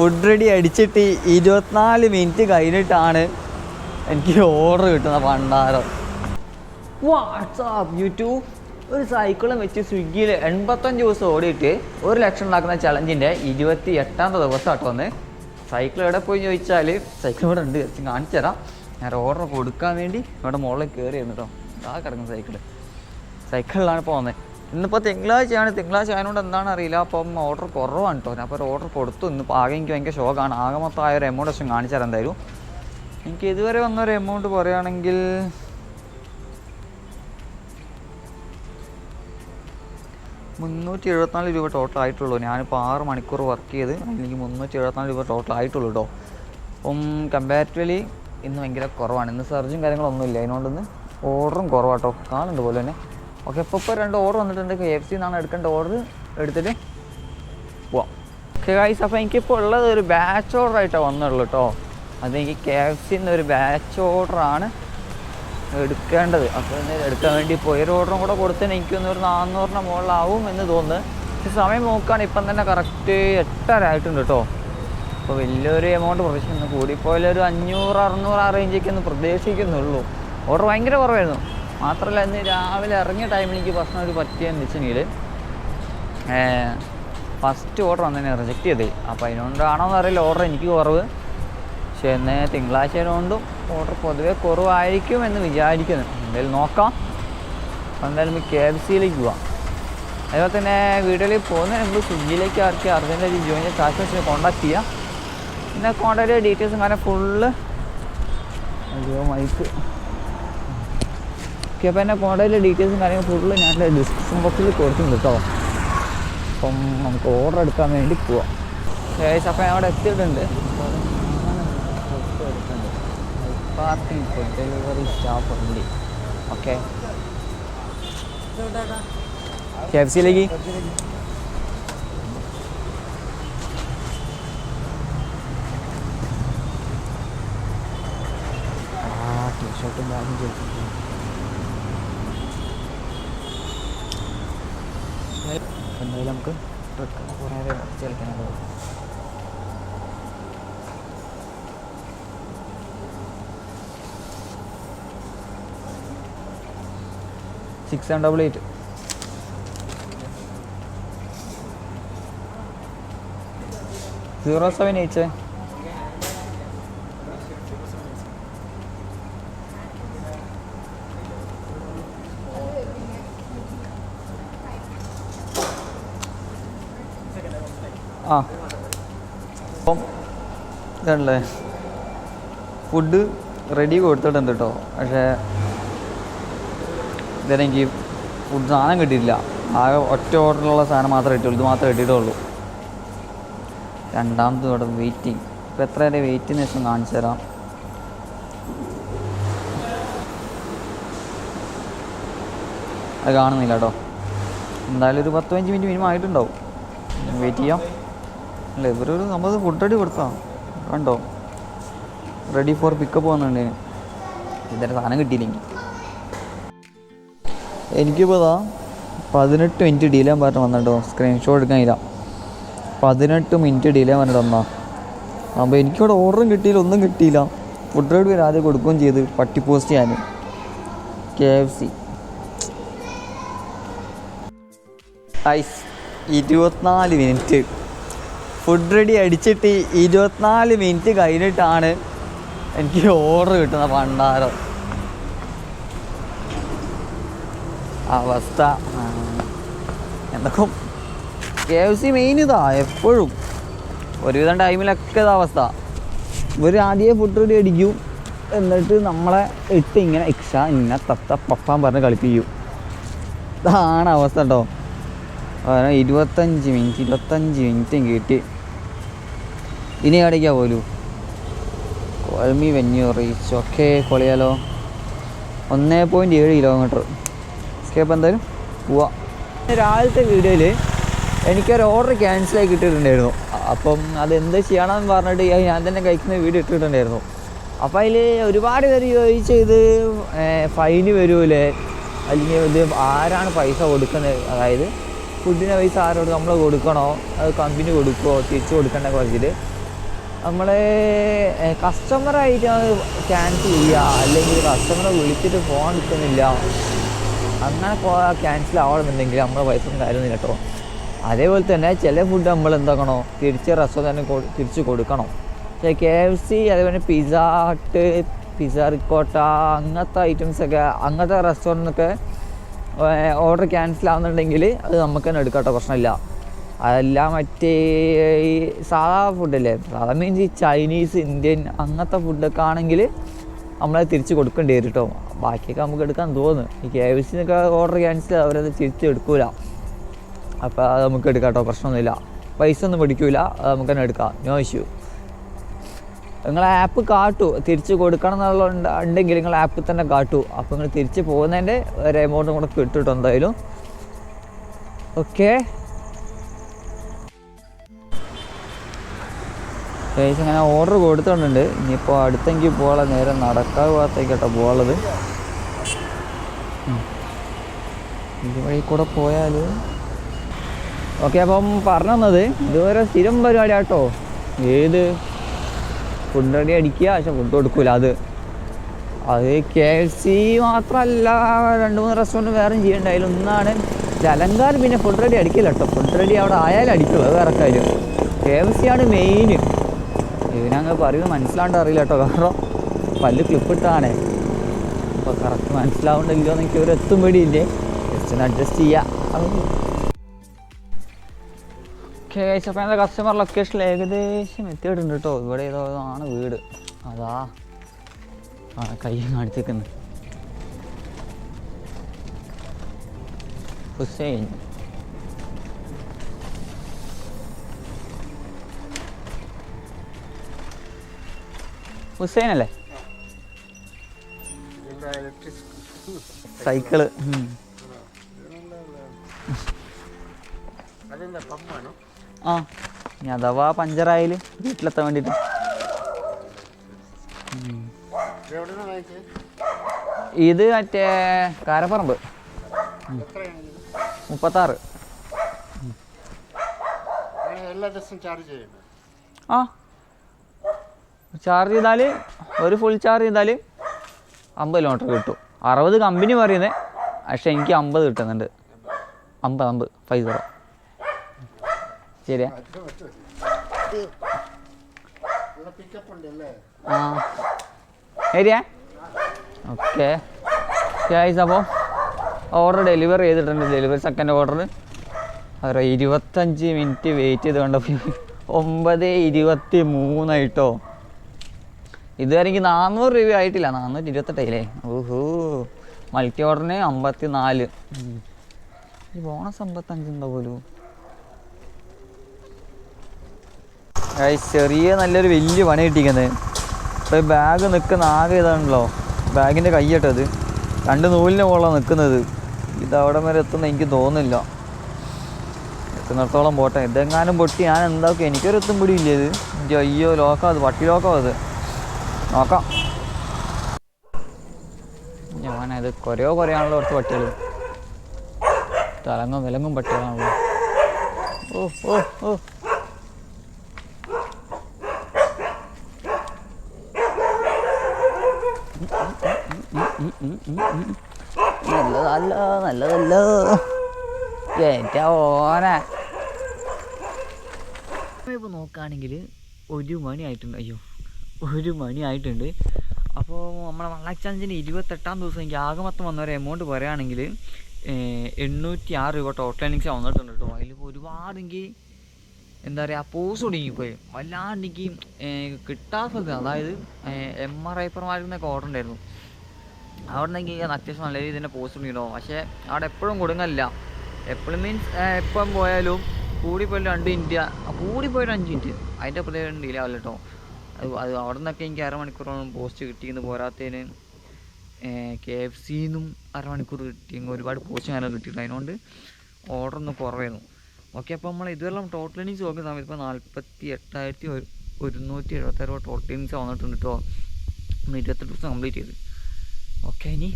Food ready അടിച്ചിട്ട് ഇരുപത്തിനാല് minute കഴിഞ്ഞിട്ടാണ് എനിക്ക് ഓർഡർ കിട്ടുന്ന പണ്ടാരം വാട്സാപ്പ് യൂട്യൂബ് ഒരു സൈക്കിളും വെച്ച് സ്വിഗ്ഗിയിൽ എൺപത്തഞ്ച് ദിവസം ഓടിയിട്ട് ഒരു ലക്ഷം ഉണ്ടാക്കുന്ന ചലഞ്ചിന്റെ ഇരുപത്തി എട്ടാമത്തെ ദിവസം ആട്ടോ വന്ന് സൈക്കിൾ എവിടെ പോയി ചോദിച്ചാൽ സൈക്കിൾ ഇവിടെ ഉണ്ട്. ജസ്റ്റ് കാണിച്ചു തരാം. ഞാൻ ഓർഡർ കൊടുക്കാൻ വേണ്ടി ഇവിടെ മുകളിൽ കയറി കേട്ടോ ആ കിടക്കുന്ന സൈക്കിൾ സൈക്കിളിലാണ് പോകുന്നത് ഇന്നിപ്പോൾ തിങ്കളാഴ്ചയാണ്. തിങ്കളാഴ്ച ആയതുകൊണ്ട് എന്താണെന്ന് അറിയില്ല. അപ്പം ഓർഡർ കുറവാണ് കേട്ടോ. ഞാൻ അപ്പോൾ ഓർഡർ കൊടുത്തു. ഇന്നിപ്പോൾ ആകെ എനിക്ക് ഭയങ്കര ഷോക്കാണ് ആകെ മൊത്തം ആയ ഒരു എമൗണ്ട് പക്ഷേ കാണിച്ചു തരാം എന്തായാലും. എനിക്ക് ഇതുവരെ വന്നൊരു എമൗണ്ട് പറയുകയാണെങ്കിൽ മുന്നൂറ്റി എഴുപത്തിനാല് രൂപ ടോട്ടൽ ആയിട്ടുള്ളൂ. ഞാനിപ്പോൾ ആറ് മണിക്കൂർ വർക്ക് ചെയ്ത് എനിക്ക് മുന്നൂറ്റി എഴുപത്തിനാല് രൂപ ടോട്ടൽ ആയിട്ടുള്ളൂ കേട്ടോ. അപ്പം കമ്പാരിറ്റീവ്ലി ഇന്ന് ഭയങ്കര കുറവാണ്. ഇന്ന് സർജും കാര്യങ്ങളൊന്നുമില്ല. ഇന്ന് ഓർഡറും കുറവാട്ടോ കാണുന്നുണ്ട് പോലെ തന്നെ. ഓക്കെ ഇപ്പോൾ ഇപ്പോൾ രണ്ട് ഓർഡർ വന്നിട്ടുണ്ട്. കെ എഫ് സി എന്നാണ് എടുക്കേണ്ട ഓർഡർ എടുത്തിട്ട് പോവാം. ഓക്കെ ഗൈസ് അപ്പോൾ എനിക്കിപ്പോൾ ഉള്ളത് ഒരു ബാച്ച് ഓർഡർ ആയിട്ടാണ് വന്നുള്ളൂ കേട്ടോ അതെനിക്ക് കെ എഫ് സിന്ന് ഒരു ബാച്ച് ഓർഡറാണ് എടുക്കേണ്ടത്. അപ്പോൾ എടുക്കാൻ വേണ്ടി പോയി. ഒരു ഓർഡറും കൂടെ കൊടുത്തതിന് എനിക്കൊന്ന് ഒരു നാന്നൂറിന് മുകളിലാവും എന്ന് തോന്നുന്നു. പക്ഷെ സമയം നോക്കുകയാണ്. ഇപ്പം തന്നെ കറക്റ്റ് എട്ടര ആയിട്ടുണ്ട് കേട്ടോ അപ്പോൾ വലിയൊരു എമൗണ്ട് പ്രതീക്ഷിക്കുന്നു. കൂടിപ്പോയാലൊരു അഞ്ഞൂറ് അറുന്നൂറ് ആ റേഞ്ചൊക്കെ ഒന്ന് പ്രതീക്ഷിക്കുന്നുള്ളൂ. ഓർഡർ ഭയങ്കര കുറവായിരുന്നു. മാത്രമല്ല ഇന്ന് രാവിലെ ഇറങ്ങിയ ടൈമിൽ എനിക്ക് ഭക്ഷണം ഒരു പറ്റിയെന്ന് വെച്ചെങ്കിൽ ഫസ്റ്റ് ഓർഡർ വന്നതിനെ റിജക്റ്റ് ചെയ്തത് അപ്പോൾ അതിനോണ്ടാണോ എന്ന് അറിയില്ല ഓർഡർ എനിക്ക് കുറവ്. പക്ഷേ ഇന്ന് തിങ്കളാഴ്ച ആയതുകൊണ്ടും ഓർഡർ പൊതുവേ കുറവായിരിക്കും എന്ന് വിചാരിക്കുന്നു. എന്തായാലും നോക്കാം. അപ്പോൾ എന്തായാലും കെ എഫ് സിയിലേക്ക് പോവാം. അതുപോലെ തന്നെ വീഡിയോയിൽ പോകുന്നതിന് മുമ്പ് സ്വിഗ്ഗിയിലേക്ക് ആർക്ക് അർജന്റായിട്ട് ജോയിൻ ചെയ്ത് കാശ് കോൺടാക്ട് ചെയ്യാം. പിന്നെ കോൺടാക്ട് ഡീറ്റെയിൽസും കാരണം ഫുള്ള് അയ്യോ മൈക്ക് ഓക്കെ അപ്പോൾ എന്റെ കോൺടാക്റ്റിലെ ഡീറ്റെയിൽസും കാര്യങ്ങളും ഫുള്ള് ഞാൻ ഡിസ്ക്രിപ്ഷൻ ബോക്സിൽ കൊടുത്തിട്ടുണ്ട് കേട്ടോ അപ്പം നമുക്ക് ഓർഡർ എടുക്കാൻ വേണ്ടി പോവാം. ഏകദേശം അപ്പം ഞാൻ അവിടെ എത്തിയിട്ടുണ്ട്. പാർക്കിംഗ് ഫുഡ് ഡെലിവറി സ്റ്റാഫ് ഉണ്ട് ഓക്കെ കെ എഫ് സിയിലേക്ക് ടീഷർട്ടും ബാഗും ചോദിച്ചിട്ടുണ്ട്. എന്തായാലും നമുക്ക് ട്രക്ക് കുറേ നേരം കളിക്കാനല്ലോ six seven double eight zero seven eight ആ. അപ്പം ഇതാണല്ലേ. ഫുഡ് റെഡി കൊടുത്തിട്ടുണ്ട് കേട്ടോ പക്ഷേ ഇതെനിക്ക് ഫുഡ് സാധനം കിട്ടിയില്ല ആകെ ഒറ്റ ഓർഡറിലുള്ള സാധനം മാത്രമേ കിട്ടുള്ളൂ ഇത് മാത്രമേ കിട്ടിയിട്ടുള്ളൂ. രണ്ടാമത് ഇവിടെ വെയിറ്റിംഗ് ഇപ്പോൾ എത്ര നേരം വെയിറ്റിംഗ് ശേഷം കാണിച്ചു തരാം. അത് കാണുന്നില്ല കേട്ടോ എന്തായാലും ഒരു പത്ത് പതിനഞ്ച് മിനിറ്റ് മിനിമം ആയിട്ടുണ്ടാവും. വെയിറ്റ് ചെയ്യാം. അല്ല ഇവരൊരു നമ്മൾ ഫുഡ് റെഡി കൊടുത്താ? കണ്ടോ? റെഡി ഫോർ പിക്കപ്പ് വന്നിട്ടുണ്ട് ഇതുവരെ സാധനം കിട്ടിയില്ലെങ്കിൽ എനിക്കിപ്പോൾ ഇതാ പതിനെട്ട് മിനിറ്റ് ഡിലേ പറഞ്ഞിട്ട് വന്നിട്ടോ സ്ക്രീൻഷോട്ട് എടുക്കാൻ എടുക്കാനില്ല പതിനെട്ട് മിനിറ്റ് ഡിലേ പറഞ്ഞിട്ട് വന്നാ അപ്പോൾ എനിക്കിവിടെ ഓർഡറും കിട്ടിയില്ല ഒന്നും കിട്ടിയില്ല. ഫുഡ് റൈഡ് വരെ ആദ്യം കൊടുക്കുകയും ചെയ്ത്. പട്ടി പോസ്റ്റ് ചെയ്യാൻ കെ എഫ് സി ഐസ് ഇരുപത്തിനാല് മിനിറ്റ് ഫുഡ് റെഡി അടിച്ചിട്ട് ഇരുപത്തിനാല് മിനിറ്റ് കഴിഞ്ഞിട്ടാണ് എനിക്ക് ഓർഡർ കിട്ടുന്ന പണ്ടാരം അവസ്ഥ. എന്തൊക്കെ? കെ എഫ് സി മെയിൻ ഇതാ എപ്പോഴും. ഒരുവിധം ടൈമിലൊക്കെ ഇതാ അവസ്ഥ. ഇവർ ആദ്യമേ ഫുഡ് റെഡി അടിക്കും. എന്നിട്ട് നമ്മളെ ഇട്ട് ഇങ്ങനെ ഇക്ഷ ഇങ്ങനെ തത്ത പപ്പാൻ പറഞ്ഞ് കളിപ്പിക്കും. ഇതാണ് അവസ്ഥ കേട്ടോ ഇരുപത്തഞ്ച് മിനിറ്റ് ഇരുപത്തഞ്ച് മിനിറ്റും കിട്ടി ഇനി എവിടേക്കാ പോലു? Call me venue reach. Okay കൊളിയാലോ ഒന്നേ പോയിന്റ് ഏഴ് കിലോമീറ്റർ ഓക്കെ അപ്പോൾ എന്തായാലും പോവാം. രാവിലത്തെ വീഡിയോയിൽ എനിക്കൊരു ഓർഡർ ക്യാൻസലായി കിട്ടിയിട്ടുണ്ടായിരുന്നു. അപ്പം അത് എന്ത് ചെയ്യണമെന്ന് പറഞ്ഞിട്ട് ഞാൻ- തന്നെ കഴിക്കുന്ന വീഡിയോ ഇട്ടിട്ടുണ്ടായിരുന്നു. അപ്പോൾ അതിൽ ഒരുപാട് പേര് ചോദിച്ച് ഇത് ഫൈന് വരുമല്ലേ അല്ലെങ്കിൽ ഇത് ആരാണ് പൈസ കൊടുക്കുന്നത്? അതായത് ഫുഡിന് പൈസ ആരോട് നമ്മൾ കൊടുക്കണോ? അത് കമ്പനി കൊടുക്കുമോ തിരിച്ച് കൊടുക്കേണ്ട വെച്ചിട്ട് നമ്മൾ കസ്റ്റമറായിട്ട് ക്യാൻസൽ ചെയ്യുക അല്ലെങ്കിൽ കസ്റ്റമറെ വിളിച്ചിട്ട് ഫോൺ എടുക്കുന്നില്ല. അങ്ങനെ ക്യാൻസൽ ആവണമെന്നുണ്ടെങ്കിൽ നമ്മളെ പൈസ കാര്യമൊന്നുമില്ല കേട്ടോ. അതേപോലെ തന്നെ ചില ഫുഡ് നമ്മൾ എന്താക്കണോ തിരിച്ച് റെസ്റ്റോറന്റ് തിരിച്ച് കൊടുക്കണം. പക്ഷേ കെ എഫ് സി അതേപോലെ പിസ്സ ഹട്ട് പിസ്സ റിക്കോട്ട അങ്ങനത്തെ ഐറ്റംസൊക്കെ അങ്ങനത്തെ റെസ്റ്റോറന്റൊക്കെ ഓർഡർ ക്യാൻസൽ ആവുന്നുണ്ടെങ്കിൽ അത് നമുക്ക് തന്നെ എടുക്കാം കേട്ടോ പ്രശ്നമില്ല. അതല്ല മറ്റേ ഈ സാധാ ഫുഡല്ലേ സാധാ മീൻസ് ഈ ചൈനീസ് ഇന്ത്യൻ അങ്ങനത്തെ ഫുഡൊക്കെ ആണെങ്കിൽ നമ്മളത് തിരിച്ച് കൊടുക്കേണ്ടി വരും കേട്ടോ ബാക്കിയൊക്കെ നമുക്ക് എടുക്കാൻ തോന്നുന്നു. ഈ കെ എഫ് സിന്നൊക്കെ ഓർഡർ ക്യാൻസൽ അവരത് തിരിച്ച് എടുക്കൂല. അപ്പോൾ അത് നമുക്ക് എടുക്കാം കേട്ടോ പ്രശ്നമൊന്നുമില്ല. പൈസ ഒന്നും പിടിക്കൂല. അത് നമുക്ക് തന്നെ എടുക്കാം. നോ ഇഷ്യൂ നിങ്ങൾ ആപ്പ് കാട്ടു. തിരിച്ച് കൊടുക്കണം എന്നുള്ള ഉണ്ടെങ്കിൽ നിങ്ങൾ ആപ്പിൽ തന്നെ കാട്ടു. അപ്പോൾ നിങ്ങൾ തിരിച്ച് പോകുന്നതിന്റെ ഒരു എമൗണ്ടും കൂടെ കിട്ടും കേട്ടോ എന്തായാലും. ഓക്കെ ഗൈസ് ഇങ്ങനെ ഓർഡർ കൊടുത്തിട്ടുണ്ട് ഇനിയിപ്പോൾ അടുത്തെങ്കിൽ പോകാൻ നേരെ നടക്കാതെ ഭാഗത്തേക്കട്ടോ പോകുന്നത് ഇത് വഴി കൂടെ പോയാൽ ഓക്കെ അപ്പം പറഞ്ഞു തന്നത് ഇതുവരെ സ്ഥിരം പരിപാടി കേട്ടോ ഏത്? ഫുഡ് റെഡി അടിക്കുക പക്ഷെ ഫുഡ് കൊടുക്കൂല അത്. അത് കെ എഫ് സി മാത്രമല്ല രണ്ട് മൂന്ന് റെസ്റ്റോറന്റ് വേറെയും ചെയ്യേണ്ട അതിലൊന്നാണ് ജലങ്കാർ പിന്നെ ഫുഡ് റെഡി അടിക്കില്ല കേട്ടോ ഫുഡ് റെഡി അവിടെ ആയാലും അടിക്കുള്ളൂ വേറെ കാര്യം. കെ എഫ് സി ആണ് മെയിൻ ഇതിനങ്ങ് പറയുന്നത് മനസ്സിലാണ്ട് അറിയില്ല കേട്ടോ. കാരണം പല്ല് ക്ലിപ്പിട്ടാണേ അപ്പോൾ കറക്റ്റ് മനസ്സിലാവുന്നില്ലോ എനിക്ക് ഒരു എത്തും പേടിയില്ലേ. ജസ്റ്റ് ഒന്ന് അഡ്ജസ്റ്റ് ചെയ്യാം. ഓക്കെ അപ്പോൾ എന്റെ കസ്റ്റമർ ലൊക്കേഷനിൽ ഏകദേശം എത്തിയിട്ടുണ്ട് കേട്ടോ. ഇവിടെ ഏതോ ആണ് വീട്. അതാ. ആ കൈ കാണിച്ചിരിക്കുന്നത് ഹുസൈൻ. ഹുസൈൻ അല്ലേ സൈക്കിൾ ആ ഇനി അഥവാ പഞ്ചറായാൽ വീട്ടിലെത്താൻ വേണ്ടിട്ട്. ഇത് മറ്റേ കാരപ്പറമ്പ്. മുപ്പത്താറ്. എല്ലാ ദിവസവും ചാർജ് ചെയ്യുന്നു? ആ. ചാർജ് ചെയ്താൽ ഒരു ഫുൾ ചാർജ് ചെയ്താൽ അമ്പത് കിലോമീറ്റർ കിട്ടും. അറുപത് കമ്പനി പറയുന്നത് പക്ഷേ എനിക്ക് അമ്പത് കിട്ടുന്നുണ്ട്. അമ്പത് അമ്പത് ഫൈവ് സീറോ ശരിയാ? ആ. ശരിയാ? ഓക്കെ. ഗൈസ് അപ്പോൾ ഓർഡർ ഡെലിവറി ചെയ്തിട്ടുണ്ട്. ഡെലിവറി സെക്കൻഡ് ഓർഡർ ഒരു ഇരുപത്തഞ്ച് മിനിറ്റ് വെയിറ്റ് ചെയ്ത് കണ്ടപ്പോൾ ഒമ്പത് ഇരുപത്തി മൂന്നായിട്ടോ ഇതുവരെ എനിക്ക് നാനൂറ് രൂപ ആയിട്ടില്ല. നാനൂറ്റി ഇരുപത്തെട്ടല്ലേ ഓഹോ മൾട്ടി ഓർഡറിന് അമ്പത്തി നാല് ബോണസ് അമ്പത്തഞ്ചുണ്ടോ പോലും? ചെറിയ നല്ലൊരു വലിയ പണി കിട്ടിക്കുന്നത് ഇപ്പോൾ ബാഗ് നിൽക്കുന്ന ആകെ ഇതാണല്ലോ. ബാഗിന്റെ കയ്യട്ടത് രണ്ട് നൂലിന് മുകളിലാണ് നിൽക്കുന്നത് ഇത് അവിടെ വരെ എത്തുന്ന എനിക്ക് തോന്നുന്നില്ല. എത്തുന്നിടത്തോളം പോട്ടെ. ഇതെങ്ങാനും പൊട്ടി ഞാൻ എന്താക്കും? എനിക്കൊരു എത്തും പിടിയില്ലേ ഇത്. അയ്യോ ലോക്കാം അത് പട്ടി ലോക്കാം അത്. നോക്കാം. ഞാനത് കുറയോ കുറയാണല്ലോ കുറച്ച് പട്ടികൾ തലങ്ങും വിലങ്ങും പട്ടികളാണല്ലോ. ഓ ഓ ഓ. നല്ലതല്ല നല്ലതല്ല. എന്റെ ഓനെ. നോക്കുകയാണെങ്കിൽ ഒരു മണി ആയിട്ടുണ്ട് അയ്യോ. ഒരു മണി ആയിട്ടുണ്ട്. അപ്പോൾ നമ്മുടെ വള്ളച്ചാഞ്ചിന്റെ ഇരുപത്തെട്ടാം ദിവസം എനിക്ക് ആകെ മൊത്തം വന്ന ഒരു എമൗണ്ട് പറയുകയാണെങ്കിൽ എണ്ണൂറ്റി ആറ് രൂപ ടോട്ടൽ എനിക്ക് വന്നിട്ടുണ്ട് കേട്ടോ അതിൽ ഒരുപാട് എനിക്ക് എന്താ പറയുക പോസ് ഒടുങ്ങിപ്പോയി വല്ലാണ്ട് എനിക്ക് കിട്ടാത്തത് അതായത് എം ആർ ഐപ്പർമാരിൽ ഓർഡർ ഉണ്ടായിരുന്നു. അവിടെ നിന്നെങ്കിൽ അത്യാവശ്യം നല്ല രീതിയിൽ തന്നെ പോസ്റ്റ് ഉണ്ടാവും പക്ഷേ അവിടെ എപ്പോഴും കൊടുങ്ങല്ല എപ്പോഴും മീൻസ് എപ്പം പോയാലും കൂടിപ്പോയാലും രണ്ട് മിനിറ്റ് കൂടിപ്പോയാലും അഞ്ച് മിനിറ്റ്. അതിന്റെ പ്രത്യേകം ഡീലാവില്ല കേട്ടോ അത് അത് അവിടെ നിന്നൊക്കെ എനിക്ക് അരമണിക്കൂറോളം പോസ്റ്റ് കിട്ടിയെന്ന് പോരാത്തതിന് കെ എഫ് സിന്നും അരമണിക്കൂർ കിട്ടി. ഒരുപാട് പോസ്റ്റ് അങ്ങനെ കിട്ടിയിട്ടുണ്ട്. അതിനോണ്ട് ഓർഡർ ഒന്ന് കുറവായിരുന്നു. ഓക്കെ അപ്പോൾ നമ്മൾ ഇതുവരെല്ലാം ടോട്ടൽ ഇന്നിങ്സ് നോക്കുന്ന സമയത്ത് ഇപ്പോൾ നാൽപ്പത്തി എട്ടായിരത്തി ഒരു- ഒരുന്നൂറ്റി എഴുപത്താറ് രൂപ ടോട്ടൽ ഇന്നിങ്സ് വന്നിട്ടുണ്ട് കേട്ടോ നമ്മൾ ഇരുപത്തെട്ട് ദിവസം കംപ്ലീറ്റ് ചെയ്ത്. ഓക്കെ ഇനി